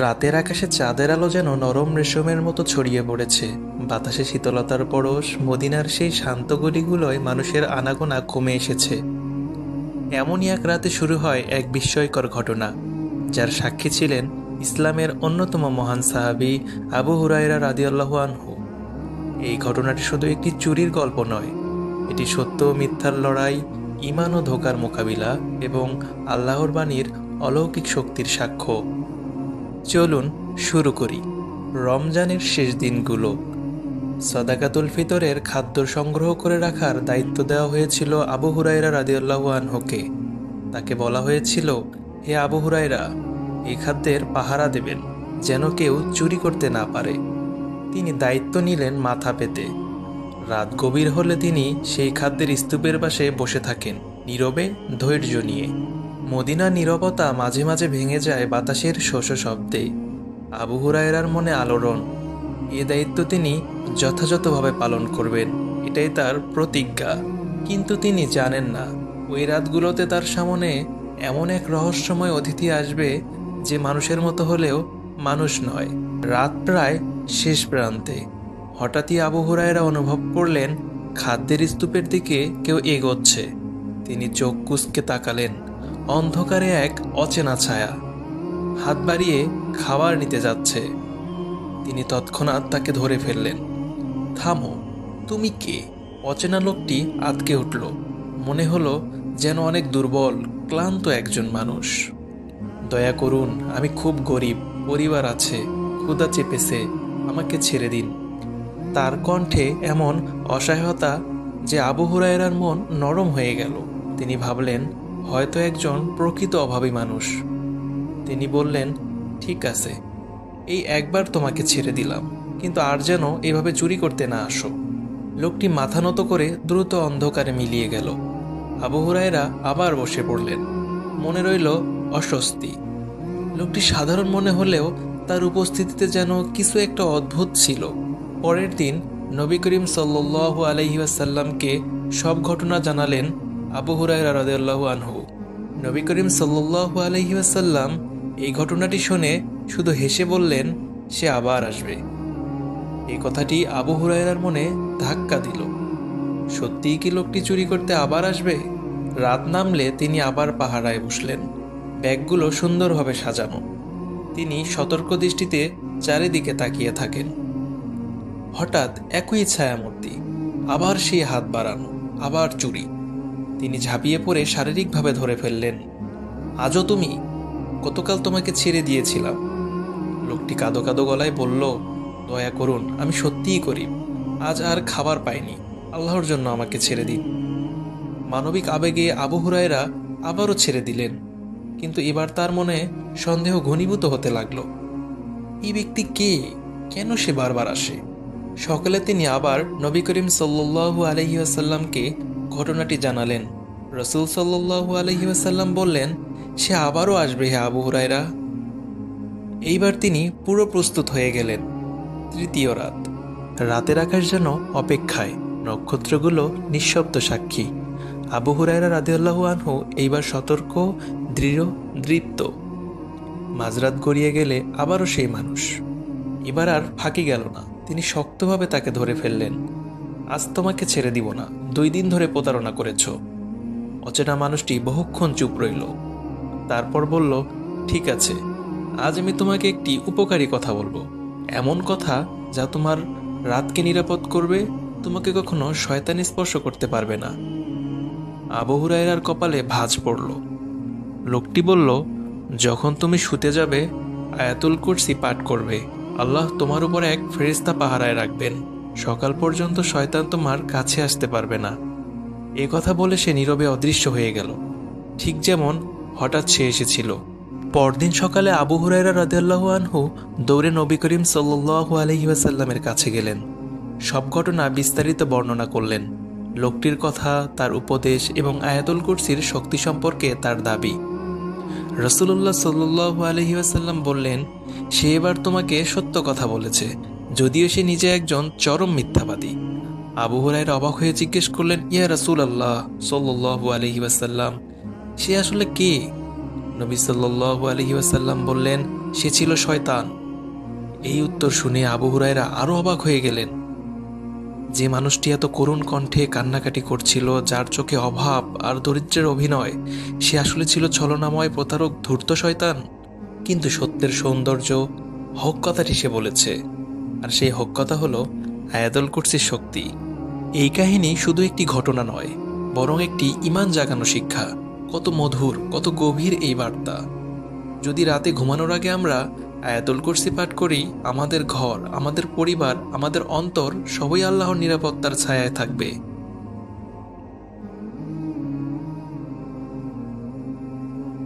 রাতের আকাশে চাঁদের আলো যেন নরম রেশমের মতো ছড়িয়ে পড়েছে। বাতাসে শীতলতার পরশ, মদিনার সেই শান্ত গলিগুলোয় মানুষের আনাগোনা কমে এসেছে। এমনই এক রাতে শুরু হয় এক বিস্ময়কর ঘটনা, যার সাক্ষী ছিলেন ইসলামের অন্যতম মহান সাহাবী আবু হুরাইরা রাদিয়াল্লাহু আনহু। এই ঘটনাটি শুধু একটি চুরির গল্প নয়, এটি সত্য মিথ্যার লড়াই ইমান ও ধোকার মোকাবিলা এবং আল্লাহর বাণীর অলৌকিক শক্তির সাক্ষ্য। চলুন শুরু করি। রমজানের শেষ দিনগুলো। সদাকাতুল ফিতরের খাদ্য সংগ্রহ করে রাখার দায়িত্ব দেওয়া হয়েছিল আবু হুরাইরা রাদিউল্লাহ আনহুকে। তাকে বলা হয়েছিল, হে আবু হুরাইরা এই খাদ্যের পাহারা দেবেন যেন কেউ চুরি করতে না পারে। তিনি দায়িত্ব নিলেন মাথা পেতে। রাত গভীর হলে তিনি সেই খাদ্যের স্তূপের পাশে বসে থাকেন, নীরবে ধৈর্য নিয়ে। মদিনা নীরবতা মাঝে মাঝে ভেঙে যায় বাতাসের শোষ শব্দে। আবু হুরায়রার মনে আলোড়ন। এ দায়িত্ব তিনি যথাযথভাবে পালন করবেন। এটাই তার প্রতিজ্ঞা। কিন্তু তিনি জানেন না। ওই রাতগুলোতে তার সামনে এমন এক রহস্যময় অতিথি আসবে যে মানুষের মতো হলেও মানুষ নয়। রাত প্রায় শেষ প্রান্তে। হঠাৎই আবু হুরায়রা অনুভব করলেন, খাদ্যের স্তূপের দিকে কেউ এগোচ্ছে। তিনি চোখ কুচকে তাকালেন। অন্ধকারে এক অচেনা ছায়া। হাত বাড়িয়ে খাবার নিতে যাচ্ছে। তিনি তৎক্ষণাৎ তাকে ধরে ফেললেন। থামো, তুমি কে? অচেনা লোকটি আতকে উঠল। মনে হলো যেন অনেক দুর্বল, ক্লান্ত একজন মানুষ। দয়া করুন, আমি খুব গরিব, পরিবার আছে ক্ষুদা চেপেছে, আমাকে ছেড়ে দিন। তার কণ্ঠে এমন অসহায়তা যে আবু হুরায়রার মন নরম হয়ে গেল। তিনি ভাবলেন হয়তো একজন প্রকৃত অভাবী মানুষ। তিনি বললেন, ঠিক আছে, এই একবার তোমাকে ছেড়ে দিলাম, কিন্তু আর যেন এভাবে চুরি করতে না আসো। লোকটি মাথা নত করে দ্রুত অন্ধকারে মিলিয়ে গেল। আবু হুরায়রা আবার বসে পড়লেন। মনে রইল অস্বস্তি। লোকটি সাধারণ মনে হলেও তার উপস্থিতিতে যেন কিছু একটা অদ্ভুত ছিল। পরের দিন নবী করিম সাল্লু আলহি আসাল্লামকে সব ঘটনা জানালেন আবু হুরায়রা রাদিয়াল্লাহু আনহু। নবী করিম সাল্লু আলহি আসাল্লাম এই ঘটনাটি শুনে শুধু হেসে বললেন, সে আবার আসবে। এই কথাটি আবু হুরায়রার মনে ধাক্কা দিল। সত্যিই কি লোকটি চুরি করতে আবার আসবে? রাত নামলে তিনি আবার পাহারায় বসলেন। ব্যাগগুলো সুন্দরভাবে সাজানো। তিনি সতর্ক দৃষ্টিতে চারিদিকে তাকিয়ে থাকেন। হঠাৎ একই ছায়ামূর্তি, আবার সেই হাত বাড়ানো, আবার চুরি। তিনি ঝাঁপিয়ে পড়ে শারীরিকভাবে ধরে ফেললেন। আজও তুমি? গতকাল তোমাকে ছেড়ে দিয়েছিলাম। লোকটি কাঁদো কাঁদো গলায় বলল, দয়া করুন, আমি সত্যিই করি আজ আর খাবার পাইনি। আল্লাহর জন্য আমাকে ছেড়ে দিন। মানবিক আবেগে আবু আবারও ছেড়ে দিলেন, কিন্তু এবার তার মনে সন্দেহ ঘনীভূত হতে লাগল। এই ব্যক্তি কে? কেন সে বারবার আসে? সকালে তিনি আবার নবী করিম সাল্লু আলহি আসাল্লামকে ঘটনাটি জানালেন। রসুল সাল্লু আলহি আসাল্লাম বললেন, সে আবারও আসবে হে আবু হুরায়রা। এইবার তিনি পুরো প্রস্তুত হয়ে গেলেন। তৃতীয় রাত। রাতের আকাশ যেন অপেক্ষায়, নক্ষত্রগুলো নিঃশব্দ সাক্ষী। আবু হুরায়রা রাদিউল্লাহ আনহু এইবার সতর্ক, দৃঢ়, দৃপ্ত। মাঝরাত গড়িয়ে গেলে আবারও সেই মানুষ। এবার আর ফাঁকি গেল না। তিনি শক্তভাবে তাকে ধরে ফেললেন। আজ তোমাকে ছেড়ে দিব না। দুই দিন ধরে প্রতারণা করেছ। অচেনা মানুষটি বহুক্ষণ চুপ রইল। তারপর বলল, ঠিক আছে, আজ আমি তোমাকে একটি উপকারী কথা বলব। এমন কথা যা তোমার রাতকে নিরাপদ করবে, তোমাকে কখনো শয়তানি স্পর্শ করতে পারবে না। আবু হুরায়রার কপালে ভাঁজ পড়ল। লোকটি বলল, যখন তুমি শুতে যাবে, আয়াতুল কুরসি পাঠ করবে। আল্লাহ তোমার উপর এক ফেরিস্তা পাহারায় রাখবেন। সকাল পর্যন্ত শয়তান তোমার কাছে আসতে পারবে না। এ কথা বলে সে নীরবে অদৃশ্য হয়ে গেল। ঠিক যেমন হঠাৎ সে এসেছিল। পরদিন সকালে আবু হুরাইরা রাদিয়াল্লাহু আনহু দৌড়ে নবী করিম সাল্লু আলহি ওয়াসাল্লামের কাছে গেলেন। সব ঘটনা বিস্তারিত বর্ণনা করলেন। লোকটির কথা, তার উপদেশ এবং আয়াতুল কুরসির শক্তি সম্পর্কে তার দাবি। রসুল্লাহ সাল্লু আলহি ওয়াসাল্লাম বললেন, সে এবার তোমাকে সত্য কথা বলেছে। যদিও সে নিজে একজন চরম মিথ্যাবাদী। আবু হুরাইর অবাক হয়ে জিজ্ঞেস করলেন, ইয়া রসুল আল্লাহ সাল্লু আলহি ওয়াসাল্লাম, সে আসলে কে? নবী সাল্লু আলহি ওয়াসাল্লাম বললেন, সে ছিল শয়তান। এই উত্তর শুনে আবু হুরায়রা আরও অবাক হয়ে গেলেন। যে মানুষটি এত করুণ কণ্ঠে কান্নাকাটি করছিল, যার চোখে অভাব আর দরিদ্রের অভিনয়, সে আসলে ছিল ছলনাময় প্রতারক, ধূর্ত শয়তান। কিন্তু সত্যের সৌন্দর্য হক কথাটি সে বলেছে। আর সেই হক কথা হলো আয়াদল কুরসির শক্তি। এই কাহিনী শুধু একটি ঘটনা নয়, বরং একটি ইমান জাগানো শিক্ষা। কত মধুর, কত গভীর এই বার্তা। যদি রাতে ঘুমানোর আগে আমরা আয়াতুল কুরসি পাঠ করি, আমাদের ঘর, আমাদের পরিবার, আমাদের অন্তর সবই আল্লাহর নিরাপত্তার ছায়ায় থাকবে।